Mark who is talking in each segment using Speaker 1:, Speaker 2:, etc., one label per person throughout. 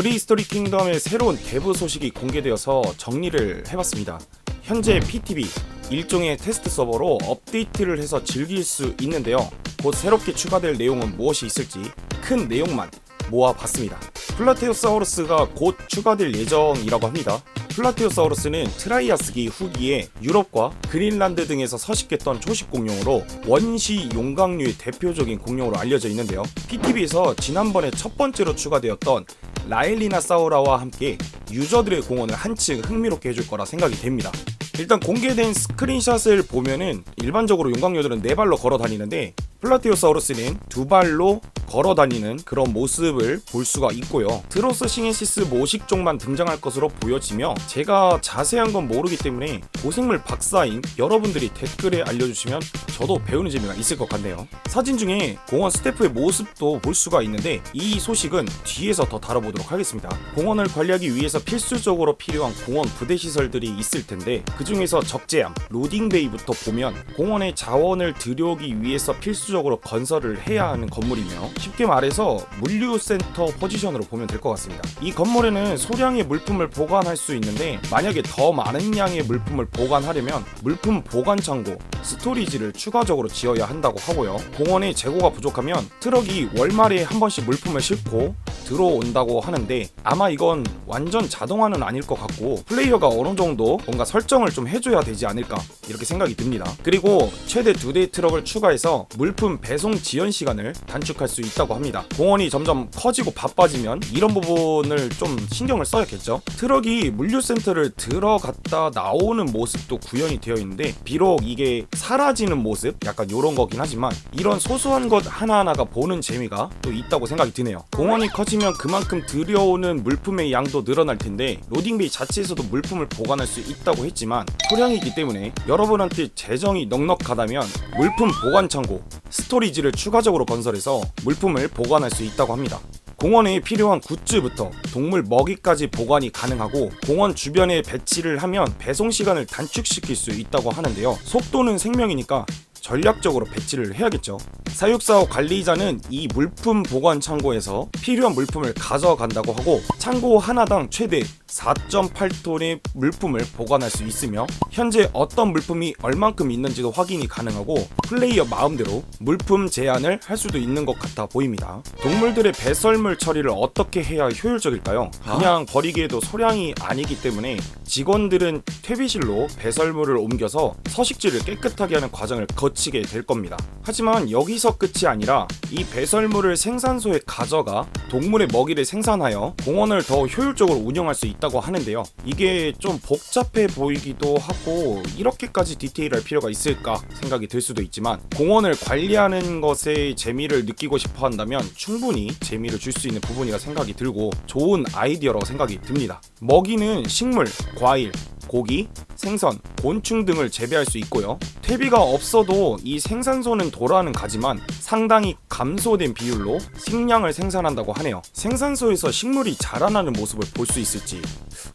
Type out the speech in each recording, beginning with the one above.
Speaker 1: 프리스토리 킹덤의 새로운 대부 소식이 공개되어서 정리를 해봤습니다. 현재 PTB 일종의 테스트 서버로 업데이트를 해서 즐길 수 있는데요. 곧 새롭게 추가될 내용은 무엇이 있을지 큰 내용만 모아봤습니다. 플라테오사우루스가 곧 추가될 예정이라고 합니다. 플라테오사우루스는 트라이아스기 후기에 유럽과 그린란드 등에서 서식했던 초식 공룡으로 원시 용광류의 대표적인 공룡으로 알려져 있는데요. PTB에서 지난번에 첫 번째로 추가되었던 라일리나 사우라와 함께 유저들의 공헌을 한층 흥미롭게 해줄 거라 생각이 됩니다. 일단 공개된 스크린샷을 보면은 일반적으로 용광류들은 네 발로 걸어 다니는데 플라티오사우루스는 두 발로 걸어 다니는 그런 모습을 볼 수가 있고요. 드로스 싱에시스 모식종만 등장할 것으로 보여지며 제가 자세한 건 모르기 때문에 고생물 박사인 여러분들이 댓글에 알려주시면 저도 배우는 재미가 있을 것 같네요. 사진 중에 공원 스태프의 모습도 볼 수가 있는데 이 소식은 뒤에서 더 다뤄보도록 하겠습니다. 공원을 관리하기 위해서 필수적으로 필요한 공원 부대 시설들이 있을 텐데 그 중에서 적재함, 로딩베이부터 보면 공원의 자원을 들여오기 위해서 필수적으로 건설을 해야 하는 건물이며 쉽게 말해서 물류센터 포지션으로 보면 될 것 같습니다. 이 건물에는 소량의 물품을 보관할 수 있는데 만약에 더 많은 양의 물품을 보관하려면 물품 보관 창고, 스토리지를 추가적으로 지어야 한다고 하고요. 공원의 재고가 부족하면 트럭이 월말에 한 번씩 물품을 싣고 들어온다고 하는데 아마 이건 완전 자동화는 아닐 것 같고 플레이어가 어느 정도 뭔가 설정을 좀 해줘야 되지 않을까 이렇게 생각이 듭니다. 그리고 최대 두 대의 트럭을 추가해서 물품 배송 지연 시간을 단축할 수 있 다고 합니다. 공원이 점점 커지고 바빠지면 이런 부분을 좀 신경을 써야겠죠. 트럭이 물류센터를 들어갔다 나오는 모습도 구현이 되어 있는데 비록 이게 사라지는 모습 약간 이런 거긴 하지만 이런 소소한 것 하나하나가 보는 재미가 또 있다고 생각이 드네요. 공원이 커지면 그만큼 들여오는 물품의 양도 늘어날 텐데 로딩베이 자체에서도 물품을 보관할 수 있다고 했지만 소량이기 때문에 여러분한테 재정이 넉넉하다면 물품 보관 창고 스토리지를 추가적으로 건설해서 물품 을 보관할 수 있다고 합니다. 공원에 필요한 굿즈부터 동물 먹이까지 보관이 가능하고 공원 주변에 배치를 하면 배송 시간을 단축시킬 수 있다고 하는데요. 속도는 생명이니까 전략적으로 배치를 해야겠죠. 사육사와 관리자는 이 물품 보관 창고에서 필요한 물품을 가져간다고 하고 창고 하나당 최대 4.8톤의 물품을 보관할 수 있으며 현재 어떤 물품이 얼만큼 있는지도 확인이 가능하고 플레이어 마음대로 물품 제한을 할 수도 있는 것 같아 보입니다. 동물들의 배설물 처리를 어떻게 해야 효율적일까요? 그냥 버리기에도 소량이 아니기 때문에 직원들은 퇴비실로 배설물을 옮겨서 서식지를 깨끗하게 하는 과정을 거 치게 될 겁니다. 하지만 여기서 끝이 아니라 이 배설물을 생산소에 가져가 동물의 먹이를 생산하여 공원을 더 효율적으로 운영할 수 있다고 하는데요. 이게 좀 복잡해 보이기도 하고 이렇게까지 디테일할 필요가 있을까 생각이 들 수도 있지만 공원을 관리하는 것에 재미를 느끼고 싶어 한다면 충분히 재미를 줄 수 있는 부분이라 생각이 들고 좋은 아이디어라고 생각이 듭니다. 먹이는 식물, 과일, 고기, 생선, 곤충 등을 재배할 수 있고요. 퇴비가 없어도 이 생산소는 돌아는 가지만 상당히 감소된 비율로 식량을 생산한다고 하네요. 생산소에서 식물이 자라나는 모습을 볼 수 있을지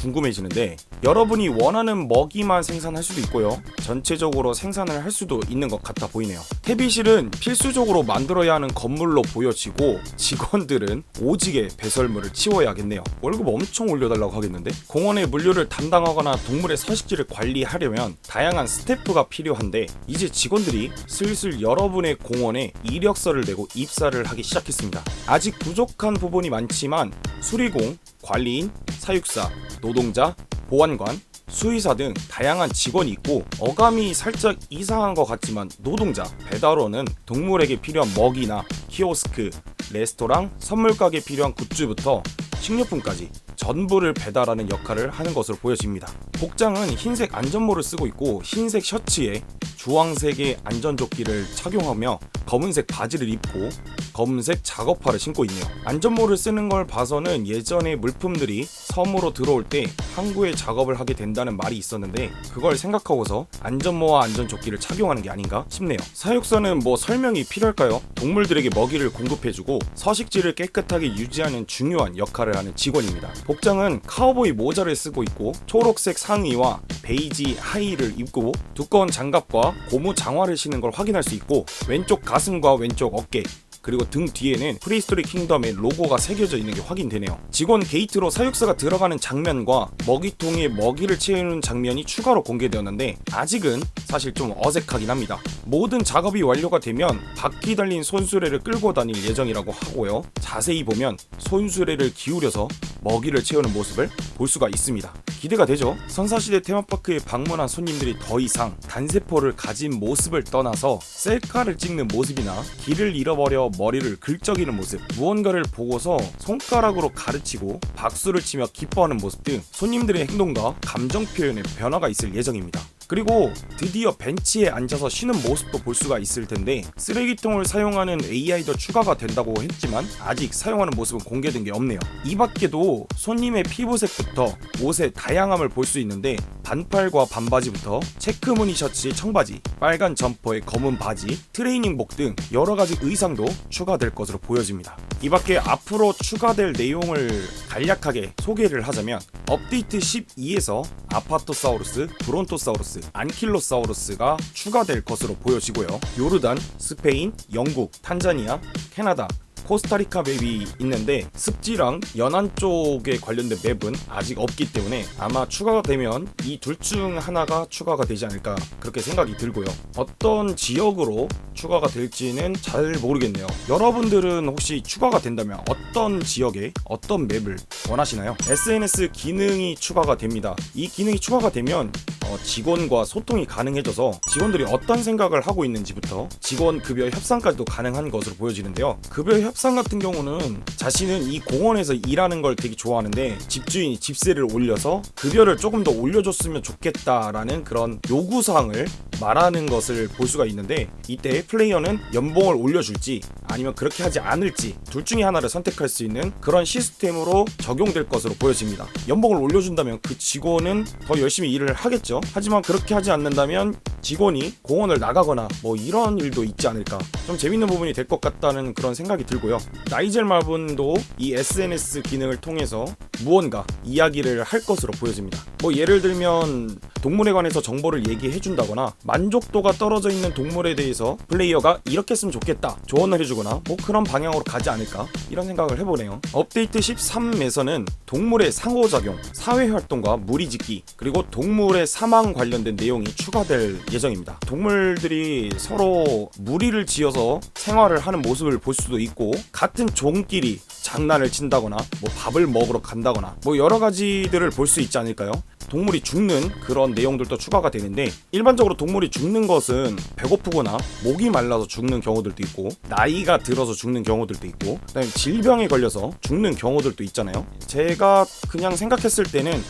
Speaker 1: 궁금해지는데 여러분이 원하는 먹이만 생산할 수도 있고요. 전체적으로 생산을 할 수도 있는 것 같아 보이네요. 퇴비실은 필수적으로 만들어야 하는 건물로 보여지고 직원들은 오지게 배설물을 치워야겠네요. 월급 엄청 올려달라고 하겠는데 공원의 물류를 담당하거나 동물의 서식지를 관리하려면 다양한 스태프가 필요한데 이제 직원들이 슬슬 여러분의 공원에 이력서를 내고 입사를 하기 시작했습니다. 아직 부족한 부분이 많지만 수리공, 관리인, 사육사, 노동자, 보안관, 수의사 등 다양한 직원이 있고 어감이 살짝 이상한 것 같지만 노동자, 배달원은 동물에게 필요한 먹이나 키오스크, 레스토랑, 선물 가게 필요한 굿즈부터 식료품까지 전부를 배달하는 역할을 하는 것으로 보여집니다. 복장은 흰색 안전모를 쓰고 있고 흰색 셔츠에 주황색의 안전조끼를 착용하며 검은색 바지를 입고 검은색 작업화를 신고 있네요. 안전모를 쓰는 걸 봐서는 예전에 물품들이 섬으로 들어올 때 항구에 작업을 하게 된다는 말이 있었는데 그걸 생각하고서 안전모와 안전조끼를 착용하는 게 아닌가 싶네요. 사육사는 뭐 설명이 필요할까요? 동물들에게 먹이를 공급해주고 서식지를 깨끗하게 유지하는 중요한 역할을 하는 직원입니다. 복장은 카우보이 모자를 쓰고 있고 초록색 상의와 베이지 하의를 입고 두꺼운 장갑과 고무 장화를 신은 걸 확인할 수 있고 왼쪽 가슴과 왼쪽 어깨 그리고 등 뒤에는 프리스토리 킹덤의 로고가 새겨져 있는 게 확인되네요. 직원 게이트로 사육사가 들어가는 장면과 먹이통에 먹이를 채우는 장면이 추가로 공개되었는데 아직은 사실 좀 어색하긴 합니다. 모든 작업이 완료가 되면 바퀴 달린 손수레를 끌고 다닐 예정이라고 하고요. 자세히 보면 손수레를 기울여서 먹이를 채우는 모습을 볼 수가 있습니다. 기대가 되죠? 선사시대 테마파크에 방문한 손님들이 더 이상 단세포를 가진 모습을 떠나서 셀카를 찍는 모습이나 길을 잃어버려 머리를 긁적이는 모습, 무언가를 보고서 손가락으로 가르치고 박수를 치며 기뻐하는 모습 등 손님들의 행동과 감정 표현에 변화가 있을 예정입니다. 그리고 드디어 벤치에 앉아서 쉬는 모습도 볼 수가 있을 텐데 쓰레기통을 사용하는 AI도 추가가 된다고 했지만 아직 사용하는 모습은 공개된 게 없네요. 이 밖에도 손님의 피부색부터 옷의 다양함을 볼 수 있는데 반팔과 반바지부터 체크무늬 셔츠에 청바지, 빨간 점퍼에 검은 바지, 트레이닝복 등 여러 가지 의상도 추가될 것으로 보여집니다. 이 밖에 앞으로 추가될 내용을 간략하게 소개를 하자면 업데이트 12에서 아파토사우루스, 브론토사우루스, 안킬로사우루스가 추가될 것으로 보여지고요. 요르단, 스페인, 영국, 탄자니아, 캐나다, 코스타리카 맵이 있는데 습지랑 연안 쪽에 관련된 맵은 아직 없기 때문에 아마 추가가 되면 이 둘 중 하나가 추가가 되지 않을까 그렇게 생각이 들고요. 어떤 지역으로 추가가 될지는 잘 모르겠네요. 여러분들은 혹시 추가가 된다면 어떤 지역에 어떤 맵을 원하시나요? SNS 기능이 추가가 됩니다. 이 기능이 추가가 되면 어, 직원과 소통이 가능해져서 직원들이 어떤 생각을 하고 있는지부터 직원 급여 협상까지도 가능한 것으로 보여지는데요. 급여 협상 같은 경우는 자신은 이 공원에서 일하는 걸 되게 좋아하는데 집주인이 집세를 올려서 급여를 조금 더 올려줬으면 좋겠다라는 그런 요구사항을 말하는 것을 볼 수가 있는데 이때 플레이어는 연봉을 올려줄지 아니면 그렇게 하지 않을지 둘 중에 하나를 선택할 수 있는 그런 시스템으로 적용될 것으로 보여집니다. 연봉을 올려준다면 그 직원은 더 열심히 일을 하겠죠. 하지만 그렇게 하지 않는다면 직원이 공원을 나가거나 뭐 이런 일도 있지 않을까 좀 재밌는 부분이 될 것 같다는 그런 생각이 들고요 나이젤 마분도 이 SNS 기능을 통해서 무언가 이야기를 할 것으로 보여집니다 뭐 예를 들면 동물에 관해서 정보를 얘기해 준다거나 만족도가 떨어져 있는 동물에 대해서 플레이어가 이렇게 했으면 좋겠다 조언을 해주거나 뭐 그런 방향으로 가지 않을까 이런 생각을 해보네요 업데이트 13에서는 동물의 상호작용 사회활동과 무리짓기 그리고 동물의 사망 관련된 내용이 추가될 예정입니다. 동물들이 서로 무리를 지어서 생활을 하는 모습을 볼 수도 있고 같은 종끼리 장난을 친다거나 뭐 밥을 먹으러 간다거나 뭐 여러 가지들을 볼 수 있지 않을까요? 동물이 죽는 그런 내용들도 추가가 되는데 일반적으로 동물이 죽는 것은 배고프거나 목이 말라서 죽는 경우들도 있고 나이가 들어서 죽는 경우들도 있고 그다음에 질병에 걸려서 죽는 경우들도 있잖아요. 제가 그냥 생각했을 때는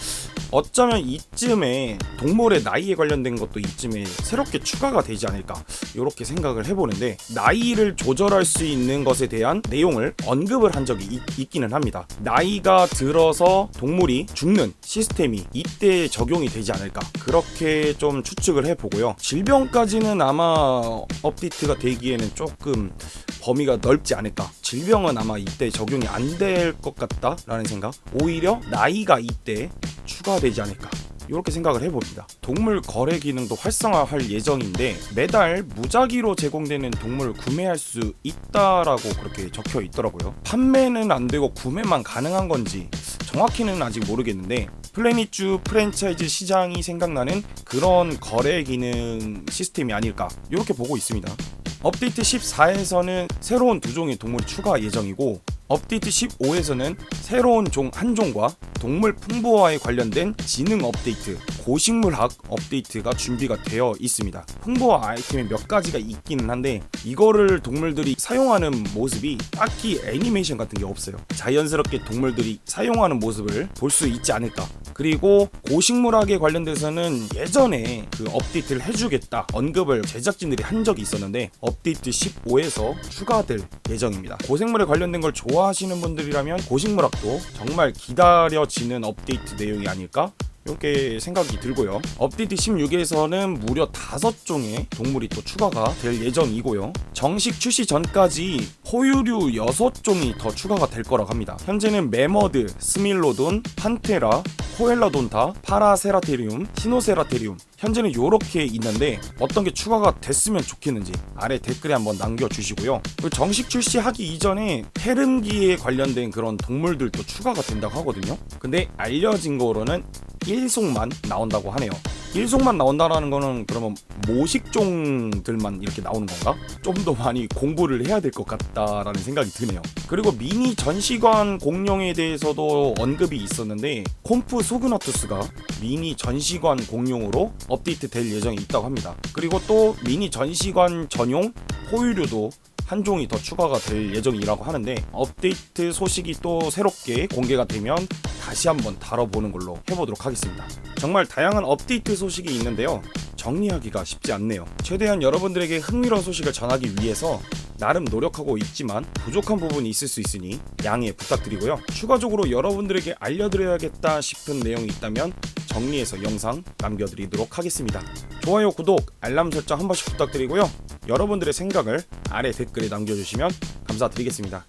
Speaker 1: 어쩌면 이쯤에 동물의 나이에 관련된 것도 이쯤에 새롭게 추가가 되지 않을까 이렇게 생각을 해보는데 나이를 조절할 수 있는 것에 대한 내용을 언급을 한 적이 있, 기는 합니다. 나이가 들어서 동물이 죽는 시스템이 이때 적용이 되지 않을까 그렇게 좀 추측을 해보고요. 질병까지는 아마 업데이트가 되기에는 조금 범위가 넓지 않을까. 질병은 아마 이때 적용이 안 될 것 같다라는 생각. 오히려 나이가 이때 추가되지 않을까. 이렇게 생각을 해봅니다. 동물 거래 기능도 활성화할 예정인데 매달 무작위로 제공되는 동물을 구매할 수 있다라고 그렇게 적혀 있더라고요. 판매는 안 되고 구매만 가능한 건지 정확히는 아직 모르겠는데 플래닛주 프랜차이즈 시장이 생각나는 그런 거래 기능 시스템이 아닐까 이렇게 보고 있습니다. 업데이트 14에서는 새로운 두 종의 동물이 추가 예정이고 업데이트 15에서는 새로운 종 한 종과 동물 풍부화에 관련된 지능 업데이트, 고식물학 업데이트가 준비가 되어 있습니다. 풍부화 아이템이 몇 가지가 있기는 한데 이거를 동물들이 사용하는 모습이 딱히 애니메이션 같은 게 없어요. 자연스럽게 동물들이 사용하는 모습을 볼 수 있지 않을까. 그리고 고식물학에 관련돼서는 예전에 그 업데이트를 해주겠다 언급을 제작진들이 한 적이 있었는데 업데이트 15에서 추가될 예정입니다. 고생물에 관련된 걸 좋아하시는 분들이라면 고식물학도 정말 기다려지는 업데이트 내용이 아닐까 이렇게 생각이 들고요. 업데이트 16에서는 무려 5종의 동물이 또 추가가 될 예정이고요. 정식 출시 전까지 포유류 6종이 더 추가가 될 거라고 합니다. 현재는 메머드, 스밀로돈, 판테라, 코엘라돈타, 파라세라테리움, 시노세라테리움 현재는 요렇게 있는데 어떤 게 추가가 됐으면 좋겠는지 아래 댓글에 한번 남겨주시고요. 정식 출시하기 이전에 헤름기에 관련된 그런 동물들도 추가가 된다고 하거든요. 근데 알려진 거로는 일속만 나온다고 하네요. 일속만 나온다라는 거는 그러면 모식종들만 이렇게 나오는 건가? 좀 더 많이 공부를 해야 될 것 같다라는 생각이 드네요. 그리고 미니 전시관 공룡에 대해서도 언급이 있었는데 콤프 소그나투스가 미니 전시관 공룡으로 업데이트 될 예정이 있다고 합니다. 그리고 또 미니 전시관 전용 포유류도 한 종이 더 추가가 될 예정이라고 하는데 업데이트 소식이 또 새롭게 공개가 되면 다시 한번 다뤄보는 걸로 해보도록 하겠습니다. 정말 다양한 업데이트 소식이 있는데요. 정리하기가 쉽지 않네요. 최대한 여러분들에게 흥미로운 소식을 전하기 위해서 나름 노력하고 있지만 부족한 부분이 있을 수 있으니 양해 부탁드리고요. 추가적으로 여러분들에게 알려드려야겠다 싶은 내용이 있다면 정리해서 영상 남겨드리도록 하겠습니다. 좋아요, 구독, 알람 설정 한 번씩 부탁드리고요. 여러분들의 생각을 아래 댓글에 남겨주시면 감사드리겠습니다.